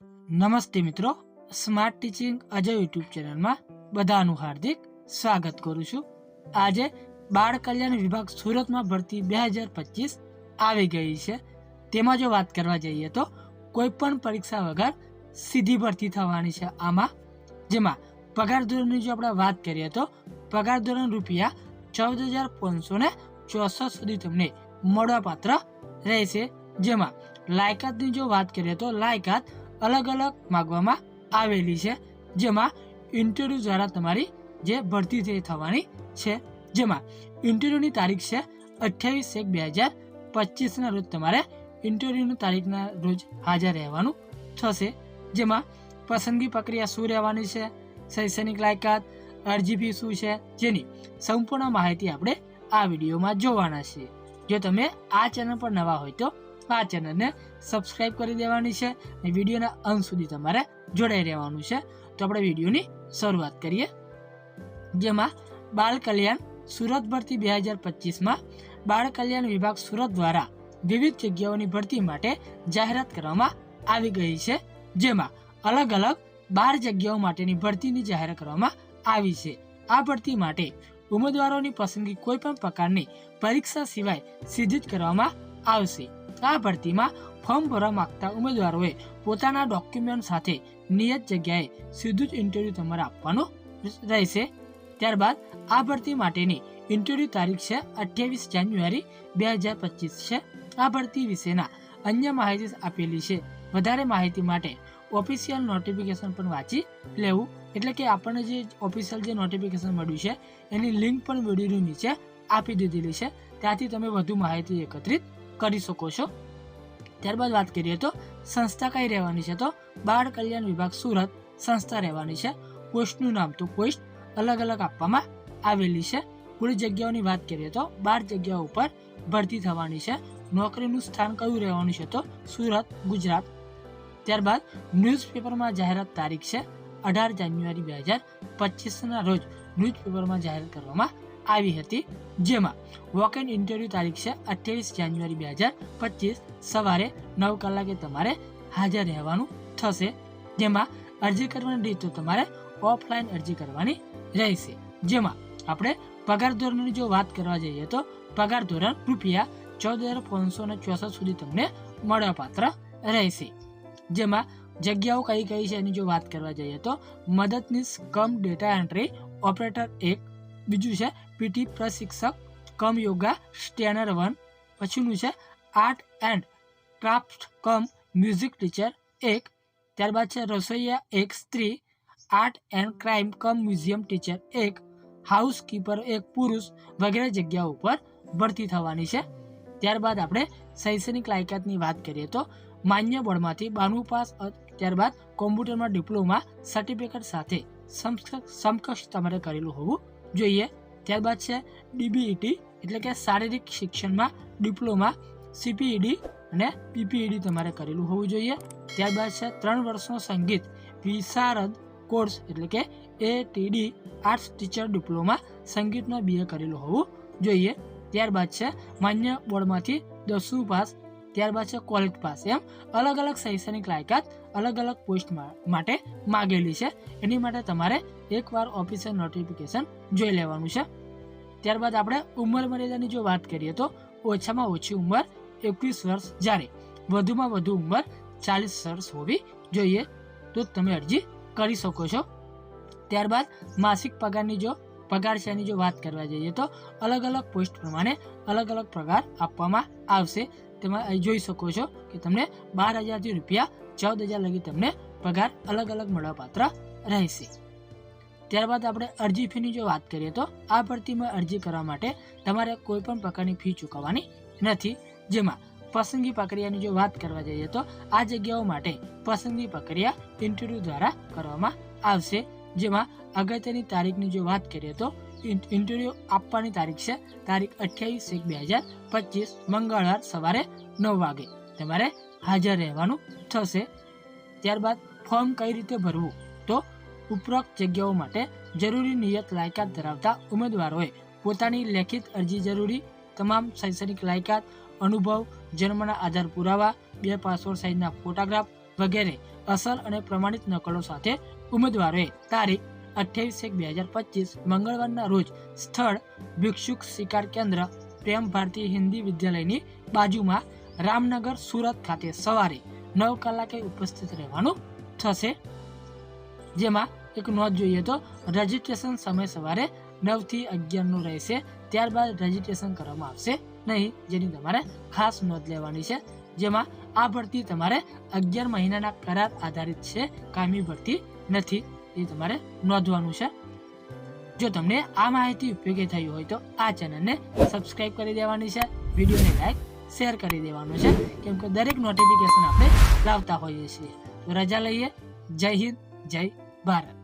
નમસ્તે મિત્રો smart teaching Ajay YouTube ચેનલમાં બધાનું હાર્દિક સ્વાગત કરું છું. આજે બાળ કલ્યાણ વિભાગ સુરતમાં ભરતી બે હજાર પચીસ આવી ગઈ છે. તેમાં જો વાત કરવા જઈએ તો કોઈ પણ પરીક્ષા વગર સીધી ભરતી થવાની છે આમાં. જેમાં પગાર ધોરણની જો આપણે વાત કરીએ તો પગાર ધોરણ રૂપિયા ચૌદ હજાર પાંચસો ને ચોસઠ સુધી તમને મળવાપાત્ર રહેશે. જેમાં લાયકાતની જો વાત કરીએ તો લાયકાત અલગ અલગ માગવામાં આવેલી છે, જેમાં ઇન્ટરવ્યૂ દ્વારા તમારી જે ભરતી થવાની છે. જેમાં ઇન્ટરવ્યૂની તારીખ છે અઠ્યાવીસ એક બે હજાર પચીસના રોજ તમારે ઇન્ટરવ્યૂની તારીખના રોજ હાજર રહેવાનું થશે. જેમાં પસંદગી પ્રક્રિયા શું રહેવાની છે, શૈક્ષણિક લાયકાત, અરજી ફી શું છે, જેની સંપૂર્ણ માહિતી આપણે આ વિડીયોમાં જોવાના છીએ. જો તમે આ ચેનલ પર નવા હોય તો આ ચેનલને સબસ્ક્રાઇબ કરી દેવાની છે અને વિડીયોના અંત સુધી તમારે જોડાઈ રહેવાનું છે. તો આપણે વિડીયોની શરૂઆત કરીએ. જેમાં બાળ કલ્યાણ સુરત ભરતી બે હજાર પચીસમાં બાળ કલ્યાણ વિભાગ સુરત દ્વારા વિવિધ જગ્યાઓની ભરતી માટે જાહેરાત કરવામાં આવી ગઈ છે. જેમાં અલગ અલગ બાર જગ્યાઓ માટેની ભરતીની જાહેરાત કરવામાં આવી છે. આ ભરતી માટે ઉમેદવારોની પસંદગી કોઈ પણ પ્રકારની પરીક્ષા સિવાય સીધી જ કરવામાં આવશે. આ ભરતીમાં ફોર્મ ભરવા માંગતા ઉમેદવારોએ પોતાના ડોક્યુમેન્ટ સાથે નિયત જગ્યાએ સીધું જ ઇન્ટરવ્યૂ તમારે આપવાનું રહેશે. ત્યારબાદ આ ભરતી માટેની ઇન્ટરવ્યૂ તારીખ છે અઠ્યાવીસ જાન્યુઆરી બે હજાર પચીસ છે. આ ભરતી વિશેના અન્ય માહિતી આપેલી છે. વધારે માહિતી માટે ઓફિશિયલ નોટિફિકેશન પણ વાંચી લેવું. એટલે કે આપણને જે ઓફિશિયલ જે નોટિફિકેશન મળ્યું છે એની લિંક પણ વિડીયોની નીચે આપી દીધેલી છે. ત્યાંથી તમે વધુ માહિતી એકત્રિત કરી શકો છો. ત્યારબાદ વાત કરીએ તો સંસ્થા કઈ રહેવાની છે? તો બાળ કલ્યાણ વિભાગ સુરત સંસ્થા રહેવાની છે. પોસ્ટનું નામ તો પોસ્ટ અલગ અલગ આપવામાં આવેલી છે. કુલ જગ્યાઓની વાત કરીએ તો બાર જગ્યાઓ ઉપર ભરતી થવાની છે. નોકરીનું સ્થાન કયું રહેવાનું છે? તો સુરત, ગુજરાત. ત્યારબાદ ન્યૂઝપેપરમાં જાહેરાત તારીખ છે અઢાર જાન્યુઆરી બે હજાર પચીસના રોજ ન્યૂઝપેપરમાં જાહેરાત કરવામાં આવી હતી. જેમાં વોક એન્ડ ઇન્ટરવ્યૂ તારીખ છે અઠ્યાવીસ જાન્યુઆરી બે હજાર પચીસ. સવારે નવ કલાકે તમારે હાજર રહેવાનું થશે. જેમાં અરજી કરવાની રીત તમારે ઓફલાઈન અરજી કરવાની રહેશે. જેમાં આપણે પગાર ધોરણની જો વાત કરવા જઈએ તો પગાર ધોરણ રૂપિયા ચૌદ હજાર પાંચસો ને ચોસઠ સુધી તમને મળવાપાત્ર રહેશે. જેમાં જગ્યાઓ કઈ કઈ છે એની જો વાત કરવા જઈએ તો મદદનીશ કમ ડેટા એન્ટ્રી ઓપરેટર એક, બીજું છે પીટી પ્રશિક્ષક, કમ યોગા સ્ટેનર વન. પછીનું છે art and craft cum music teacher એક. ત્યારબાદ છે રસોઈયા એક સ્ત્રી, art and crime cum museum teacher એક. હાઉસકીપર એક પુરુષ વગેરે જગ્યા ઉપર ભરતી થવાની છે. ત્યારબાદ આપણે શૈક્ષણિક લાયકાતની વાત કરીએ તો માન્ય બોર્ડમાંથી બારમું પાસ ત્યારબાદ કોમ્પ્યુટરમાં ડિપ્લોમા સર્ટિફિકેટ સાથે સમકક્ષ તમારે કરેલું હોવું જોઈએ. ત્યારબાદ છે ડીબીઈટી એટલે કે શારીરિક શિક્ષણમાં ડિપ્લોમા સીપીઈડી અને પીપીઈડી તમારે કરેલું હોવું જોઈએ. ત્યારબાદ છે ત્રણ વર્ષનો સંગીત વિશારદ કોર્સ, એટલે કે એટીડી આર્ટ્સ ટીચર ડિપ્લોમા, સંગીતનો બીએ કરેલું હોવું જોઈએ. ત્યારબાદ છે માન્ય બોર્ડમાંથી દસમું પાસ, ત્યારબાદ છે કોલેજ પાસ, એમ અલગ અલગ શૈક્ષણિક લાયકાત અલગ અલગ પોસ્ટ માટે માગેલી છે. એની માટે તમારે એકવાર ઓફિસિયલ નોટિફિકેશન જોઈ લેવાનું છે. ત્યારબાદ આપણે ઉંમર મર્યાદાની જો વાત કરીએ તો ઓછામાં ઓછી ઉંમર એકવીસ વર્ષ જ્યારે વધુમાં વધુ ઉંમર ચાલીસ વર્ષ હોવી જોઈએ. તો તમે અરજી કરી શકો છો. ત્યારબાદ માસિક પગારની જો, પગાર છે એની જો વાત કરવા જઈએ તો અલગ અલગ પોસ્ટ પ્રમાણે અલગ અલગ પગાર આપવામાં આવશે. તેમાં અહીં જોઈ શકો છો કે તમને બાર હજારથી રૂપિયા ચૌદ હજાર લગી તમને પગાર અલગ અલગ મળવાપાત્ર રહેશે. ત્યારબાદ આપણે અરજી ફીની જો વાત કરીએ તો આ ભરતીમાં અરજી કરવા માટે તમારે કોઈ પણ પ્રકારની ફી ચૂકવવાની નથી. જેમાં પસંદગી પ્રક્રિયાની જો વાત કરવા જઈએ તો આ જગ્યાઓ માટે પસંદગી પ્રક્રિયા ઇન્ટરવ્યૂ દ્વારા કરવામાં આવશે. જેમાં અગત્યની તારીખની જો વાત કરીએ તો ઇન્ટરવ્યૂ આપવાની તારીખ છે, તારીખ અઠ્યાવીસ એક બે હજાર પચીસ, મંગળવાર સવારે નવ વાગે. તમારે હાજર રહેવાનું થશે. ત્યારબાદ ફોર્મ કઈ રીતે ભરવું? તો ઉપરોક્ત જગ્યાઓ માટે જરૂરી નિયત લાયકાત ધરાવતા ઉમેદવારોએ પોતાની લેખિત અરજી જરૂરી, તમામ શૈક્ષણિક લાયકાત, અનુભવ, જન્મના આધાર પુરાવા, બે પાસપોર્ટ સાઇઝના ફોટોગ્રાફ વગેરે અસલ અને પ્રમાણિત નકલો સાથે ઉમેદવારોએ તારીખ અઠ્યાવીસ એક બે હજાર પચીસ મંગળવારના રોજ સ્થળ ભિક્ષુક શિકાર કેન્દ્ર પ્રેમ ભારતી હિન્દી વિદ્યાલયની બાજુમાં રામનગર સુરત ખાતે સવારે નવ કલાકે ઉપસ્થિત રહેવાનું થશે. જેમાં એક નોંધ જોઈએ તો રજીસ્ટ્રેશન સમય સવારે નવથી અગિયારનું રહેશે. ત્યારબાદ રજીસ્ટ્રેશન કરવામાં આવશે નહીં, જેની તમારે ખાસ નોંધ લેવાની છે. જેમાં આ ભરતી તમારે અગિયાર મહિનાના કરાર આધારિત છે. કાયમી ભરતી નથી. એ તમારે નોંધવાનું છે. જો તમને આ માહિતી ઉપયોગી થઈ હોય તો આ ચેનલને સબસ્ક્રાઇબ કરી દેવાની છે, વિડીયોને લાઈક, શેર કરી દેવાનું છે, કેમ કે દરેક નોટિફિકેશન આપણે લાવતા હોઈએ છીએ. તો રજા લઈએ. જય હિન્દ, જય ભારત.